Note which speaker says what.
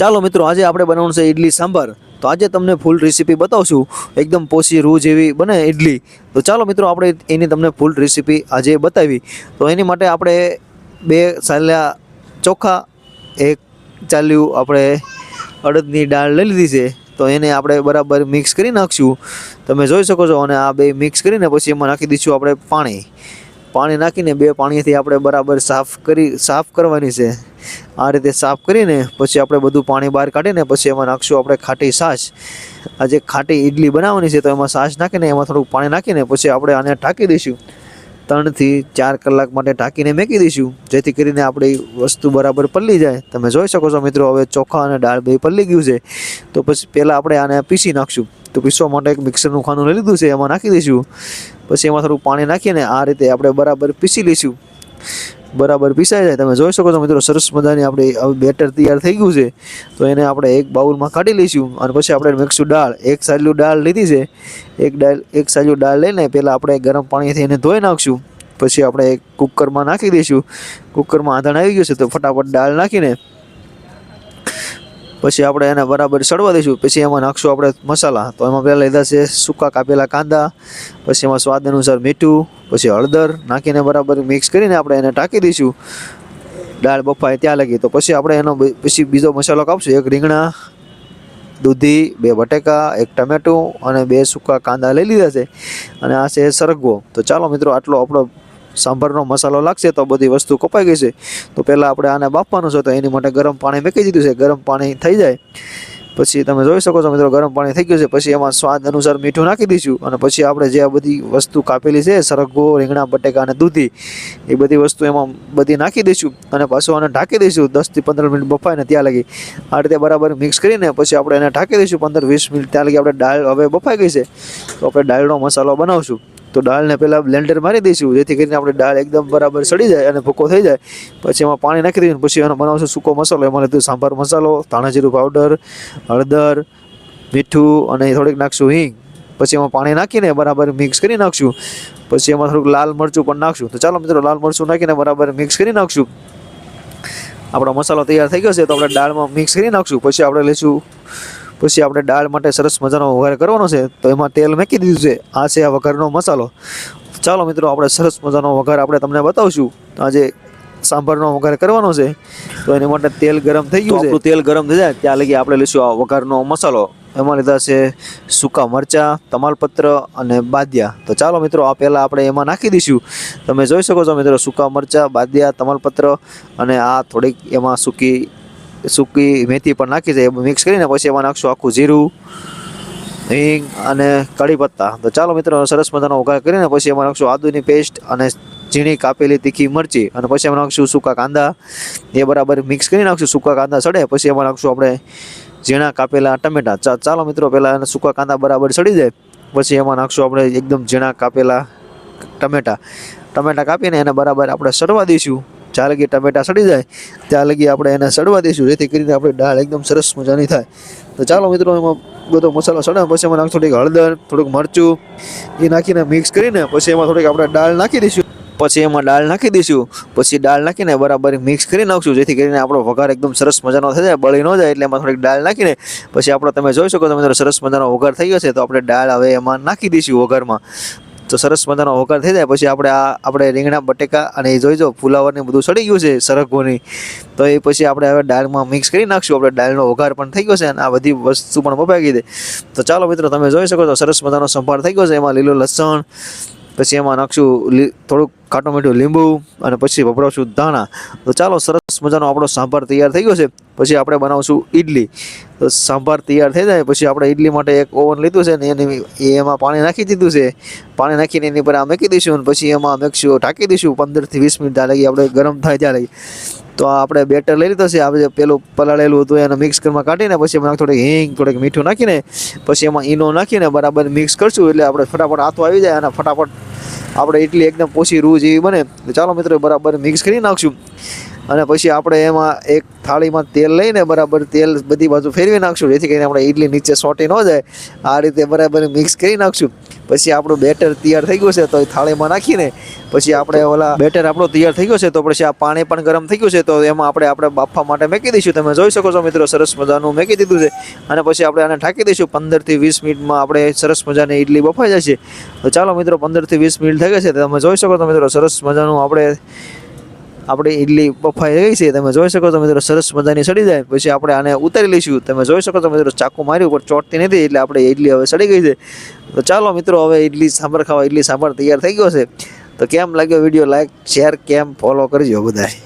Speaker 1: ચાલો મિત્રો, આજે આપણે બનાવવાનું છે ઇડલી સાંભાર. તો આજે તમને ફૂલ રેસીપી બતાવશું. એકદમ પોસી રૂ જેવી બને ઇડલી તો ચાલો મિત્રો, આપણે એની તમને ફૂલ રેસીપી આજે બતાવી. તો એની માટે આપણે બે ચાલ્યા ચોખા, એક ચાલ્યું આપણે અડદની દાળ લઈ લીધી છે. તો એને આપણે બરાબર મિક્સ કરી નાખશું. તમે જોઈ શકો છો, અને આ બે મિક્સ કરીને પછી એમાં નાખી દઈશું આપણે પાણી. પાણી નાખીને બે પાણીથી આપણે બરાબર સાફ કરી, સાફ કરવાની છે. આ રીતે સાફ કરીને પછી આપણે બધું પાણી બહાર કાઢીને પછી એમાં નાખશું આપણે ખાટી છાશ. આ જે ખાટી ઇડલી બનાવવાની છે તો એમાં છાશ નાખીને એમાં થોડુંક પાણી નાખીને પછી આપણે આને ઢાંકી દઈશું. ત્રણથી ચાર કલાક માટે ઢાંકીને મેકી દઈશું, જેથી કરીને આપણી વસ્તુ બરાબર પલ્લી જાય. તમે જોઈ શકો છો મિત્રો, હવે ચોખા અને દાળ બે પલ્લી ગયું છે. તો પછી પહેલાં આપણે આને પીસી નાખશું. તો પીસવા માટે એક મિક્સરનું ખાનું લઈ લીધું છે, એમાં નાખી દઈશું. પછી એમાં થોડું પાણી નાખીને આ રીતે આપણે બરાબર પીસી લઈશું. બરાબર પીસાઈ જાય. તમે જોઈ શકો છો મિત્રો, સરસ મજાની આપણે બેટર તૈયાર થઈ ગયું છે. તો એને આપણે એક બાઉલમાં કાઢી લઈશું અને પછી આપણે મેકશું દાળ, એક સાજલું દાળ લીધી છે. એક દાળ, એક સાજલું દાળ લઈને પહેલાં આપણે ગરમ પાણીથી એને ધોઈ નાખશું. પછી આપણે કુકરમાં નાખી દઈશું. કુકરમાં આંધણ આવી ગયું છે તો ફટાફટ દાળ નાખીને પછી આપણે એને બરાબર સડવા દઈશું. પછી એમાં નાખશું આપણે મસાલા. તો એમાં પહેલાં લીધા છે સૂકા કાપેલા કાંદા, પછી એમાં સ્વાદ અનુસાર મીઠું, પછી હળદર નાખીને બરાબર મિક્સ કરીને આપણે એને ટાંકી દઈશું. દાળ બફાય ત્યાં લગી. તો પછી આપણે એનો પછી બીજો મસાલો કાપશું. એક રીંગણા, દૂધી, બે બટેકા, એક ટમેટું અને બે સૂકા કાંદા લઈ લીધા છે. અને આ છે સરગવો. તો ચાલો મિત્રો, આટલો આપણો સાંભારનો મસાલો લાગશે તો બધી વસ્તુ કપાઈ ગઈ છે. તો પહેલાં આપણે આને બાફવાનું છે તો એની માટે ગરમ પાણી મેકી દીધું છે. ગરમ પાણી થઈ જાય. પછી તમે જોઈ શકો છો મિત્રો, ગરમ પાણી થઈ ગયું છે. પછી એમાં સ્વાદ અનુસાર મીઠું નાખી દઈશું અને પછી આપણે જે આ બધી વસ્તુ કાપેલી છે, સરગવો, રીંગણા, બટેકા અને દૂધી, એ બધી વસ્તુ એમાં બધી નાખી દઈશું અને પાછું આને ઢાંકી દઈશું. દસથી પંદર મિનિટ બફાય ને ત્યાં લગી. આ રીતે બરાબર મિક્સ કરીને પછી આપણે એને ઢાંકી દઈશું. પંદર વીસ મિનિટ ત્યાં લગી આપણે દાળ હવે બફાઈ ગઈ છે. તો આપણે દાળનો મસાલો બનાવશું. તો દાળને પહેલાં બ્લેન્ડર મારી દઈશું, જેથી કરીને આપણે દાળ એકદમ બરાબર સડી જાય અને ભૂકો થઈ જાય. પછી એમાં પાણી નાખી દઈએ પછી એનો બનાવશું સૂકો મસાલો. એમાં લીધું સાંભાર મસાલો, ધાણાજીરું પાવડર હળદર, મીઠું અને થોડીક નાખશું હિંગ. પછી એમાં પાણી નાખીને બરાબર મિક્સ કરી નાખશું. પછી એમાં થોડુંક લાલ મરચું પણ નાખશું. તો ચાલો મિત્રો, લાલ મરચું નાખીને બરાબર મિક્સ કરી નાખશું. આપણો મસાલો તૈયાર થઈ ગયો છે, તો આપણે દાળમાં મિક્સ કરી નાખશું. પછી આપણે લઈશું પછી આપણે દાળ માટે સરસ મજાનો વઘાર કરવાનો છે તો એમાં તેલ મૂકી દીધું છે. આ છે આ વઘારનો મસાલો. ચાલો મિત્રો આપણે સરસ મજાનો વઘાર આપણે તમને બતાવશું. આજે સાંભારનો વઘાર કરવાનો છે તો એની માટે તેલ ગરમ થઈ ગયું છે. તેલ ગરમ થઈ જાય ત્યાં લગી આપણે લઈશું આ વઘારનો મસાલો. એમાં લીધા છે સૂકા મરચાં તમાલપત્ર અને બાદિયા. તો ચાલો મિત્રો આ પહેલાં આપણે એમાં નાખી દઈશું. તમે જોઈ શકો છો મિત્રો સૂકા મરચાં બાદિયા તમાલપત્ર અને આ થોડીક એમાં સૂકી સૂકી મેથી પણ નાખી છે મિક્સ કરીને પછી એમાં નાખશું આખું જીરું, હિંગ અને કઢી પત્તા. તો ચાલો મિત્રો, સરસ મજાનો વઘાર કરીને પછી એમાં નાખશું આદુની પેસ્ટ અને ઝીણી કાપેલી તીખી મરચી અને પછી એમાં નાખશું સૂકા કાંદા. એ બરાબર મિક્સ કરી નાખશું, સૂકા કાંદા સડે, પછી એમાં નાખશું આપણે ઝીણા કાપેલા ટમેટા. ચાલો મિત્રો પહેલાં એને સૂકા કાંદા બરાબર સડી જાય, પછી એમાં નાખશું આપણે એકદમ ઝીણા કાપેલા ટમેટા. ટમેટા કાપીને એને બરાબર આપણે સડવા દઈશું. જ્યાં લગી ટમેટા સડી જાય, ત્યાં લગી આપણે એને સડવા દઈશું, જેથી કરીને આપણે દાળ એકદમ સરસ મજાની થાય. તો ચાલો મિત્રો, એમાં બધો મસાલો સડે પછી એમાં નાખશું થોડીક હળદર, થોડુંક મરચું, એ નાખીને મિક્સ કરીને, પછી એમાં થોડીક આપણે દાળ નાખી દઈશું. પછી એમાં દાળ નાખી દઈશું, પછી દાળ નાખીને બરાબર મિક્સ કરી નાખશું, જેથી કરીને આપણો વઘાર એકદમ સરસ મજાનો થઈ જાય, બળી ન જાય એટલે એમાં થોડીક દાળ નાખીને, પછી આપણે તમે જોઈ શકો છો મિત્રો, સરસ મજાનો વઘાર થઈ ગયો છે, તો આપણે દાળ હવે એમાં નાખી દઈશું વઘારમાં. તો સરસ મજાનો હોકાર થઈ જાય. પછી આપણે આ, આપણે રીંગણા, બટેકા અને એ જોઈજો ફુલાવરને બધું સડી ગયું છે સરગવાની તો એ પછી આપણે હવે દાળમાં મિક્સ કરી નાખશું. આપણે દાળનો વઘાર પણ થઈ ગયો છે અને આ બધી વસ્તુ પણ બપાઈ ગઈ તો ચાલો મિત્રો, તમે જોઈ શકો છો, સરસ મજાનો સંભાળ થઈ ગયો છે. એમાં લીલું લસણ પછી એમાં નાખશું થોડુંક ખાટું મીઠું લીંબુ અને પછી વપરાવશું ધાણા. તો ચાલો, સરસ મજાનો આપણો સાંભાર તૈયાર થઈ ગયો છે. પછી આપણે બનાવશું ઈડલી. તો સાંભાર તૈયાર થઈ જાય, પછી આપણે ઈડલી માટે એક ઓવન લીધું છે ને એની એમાં પાણી નાખી દીધું છે. પાણી નાખીને એની પર આ મૂકી દઈશું અને પછી એમાં મેકશું, ઢાંકી દઈશું પંદરથી વીસ મિનિટ ત્યાં લગી આપણે ગરમ થાય ત્યાં લગી. તો આપણે બેટર લઈ લીધો છે. આપણે પેલું પલાળેલું હતું, એને મિક્સ કરમાં કાઢીને પછી એમાં થોડીક હિંગ, થોડીક મીઠું નાખીને પછી એમાં ઈનો નાખીને બરાબર મિક્સ કરશું એટલે આપણે ફટાફટ હાથો આવી જાય અને ફટાફટ આપણે ઇડલી એકદમ પોસી રૂ જેવી બને. ચાલો મિત્રો બરાબર મિક્સ કરી નાખશું. અને પછી આપણે એમાં એક થાળીમાં તેલ લઈને બરાબર તેલ બધી બાજુ ફેરવી નાખશું, જેથી કરીને આપણે ઇડલી નીચે સોટી ન જાય. આ રીતે બરાબર મિક્સ કરી નાખશું. પછી આપણું બેટર તૈયાર થઈ ગયું છે, તો થાળીમાં નાખીને પછી આપણે ઓલા બેટર આપણો તૈયાર થઈ ગયો છે, તો પછી આ પાણી પણ ગરમ થઈ ગયું છે, તો એમાં આપણે આપણે બાફવા માટે મૂકી દઈશું. તમે જોઈ શકો છો મિત્રો, સરસ મજાનું મૂકી દીધું છે. અને પછી આપણે આને ઢાંકી દઈશું. પંદરથી વીસ મિનિટમાં આપણે સરસ મજાની ઇડલી બફાઈ જશે. તો ચાલો મિત્રો, પંદરથી વીસ મિનિટ થઈ ગઈ છે તમે જોઈ શકો છો મિત્રો, સરસ મજાનું આપણે આપણી ઇડલી બફાઈ ગઈ છે, તમે જોઈ શકો છો મિત્રો, સરસ મજાની સડી જાય. પછી આપણે આને ઉતારી લઈશું. તમે જોઈ શકો છો મિત્રો, ચાકુ માર્યું, પણ ચોટતી નથી, એટલે આપણે ઇડલી હવે સડી ગઈ છે. તો ચાલો મિત્રો, હવે ઇડલી સાંભર ખાવા ઇડલી સાંભર તૈયાર થઈ ગયો છે. તો કેમ લાગ્યો વીડિયો લાઈક શેર કેમ ફોલો કરજો બધાય.